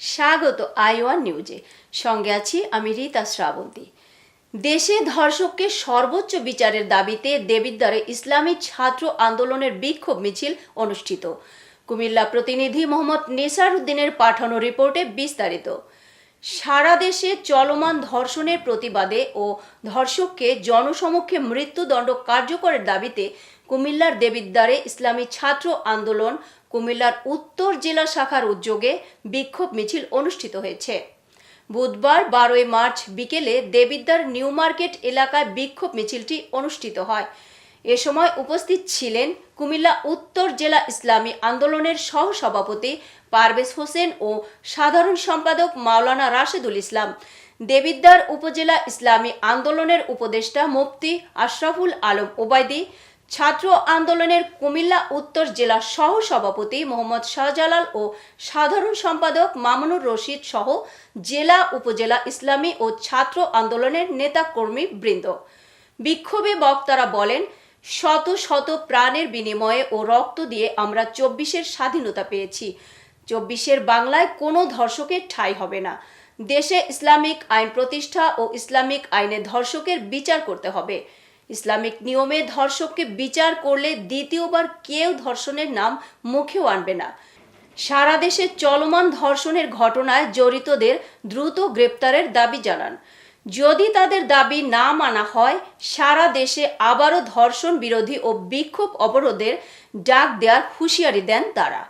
স্বাগত আইওয়ান নিউজে। সঙ্গে আছি আমি রীতা শ্রাবন্তী। দেশে ধর্ষককে সর্বোচ্চ বিচারের দাবিতে দেবিদ্বারে ইসলামী ছাত্র আন্দোলনের বিক্ষোভ মিছিল অনুষ্ঠিত। কুমিল্লা প্রতিনিধি মোহাম্মদ নেসার উদ্দিনের পাঠানো রিপোর্টে বিস্তারিত। সারা দেশে চলমান ধর্ষণের প্রতিবাদে ও ধর্ষককে জনসমক্ষে মৃত্যুদণ্ড কার্যকরের দাবিতে কুমিল্লার দেবিদ্বারে ইসলামী ছাত্র আন্দোলন, কুমিল্লার উত্তর জেলা শাখার উদ্যোগে বিক্ষোভ মিছিল অনুষ্ঠিত হয়েছে। বুধবার বারোই মার্চ বিকেলে দেবিদ্বার নিউ মার্কেট এলাকায় বিক্ষোভ মিছিলটি অনুষ্ঠিত হয়। এ সময় উপস্থিত ছিলেন কুমিল্লা উত্তর জেলা ইসলামী আন্দোলনের সহসভাপতি পারভেজ হোসেন ও সাধারণ সম্পাদক মাওলানা রাশেদুল ইসলাম। দেবিদ্বার উপজেলা ইসলামী আন্দোলনের উপদেষ্টা মুফতি আশরাফুল আলম ওবায়দি, ছাত্র আন্দোলনের কুমিল্লা উত্তর জেলা সহ সভাপতি মোহাম্মদ শাহজালাল ও সাধারণ সম্পাদক মামুনুর রশিদ সহ জেলা উপজেলা ইসলামী ও ছাত্র আন্দোলনের নেতা কর্মী বৃন্দ বিক্ষোভে বক্তারা বলেন শত শত প্রাণের বিনিময়ে ও রক্ত দিয়ে আমরা চব্বিশের স্বাধীনতা পেয়েছি। চব্বিশের বাংলায় কোনো ধর্ষকের ঠাঁই হবে না। দেশে ইসলামিক আইন প্রতিষ্ঠা ও ইসলামিক আইনে ধর্ষকের বিচার করতে হবে। ইসলামিক নিয়মে ধর্ষককে বিচার করলে দ্বিতীয়বার কেউ ধর্ষণের নাম মুখেও আনবে না। সারা দেশে চলমান ধর্ষণের ঘটনায় জড়িতদের দ্রুত গ্রেপ্তারের দাবি জানান। যদি তাদের দাবি না মানা হয়, সারা দেশে আবারও ধর্ষণ বিরোধী ও বিক্ষোভ অবরোধের ডাক দেওয়ার হুঁশিয়ারি দেন তারা।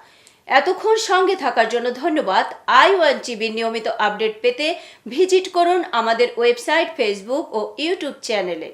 এতক্ষণ সঙ্গে থাকার জন্য ধন্যবাদ। আই ওয়ান টিভির নিয়মিত আপডেট পেতে ভিজিট করুন আমাদের ওয়েবসাইট, ফেসবুক ও ইউটিউব চ্যানেলে।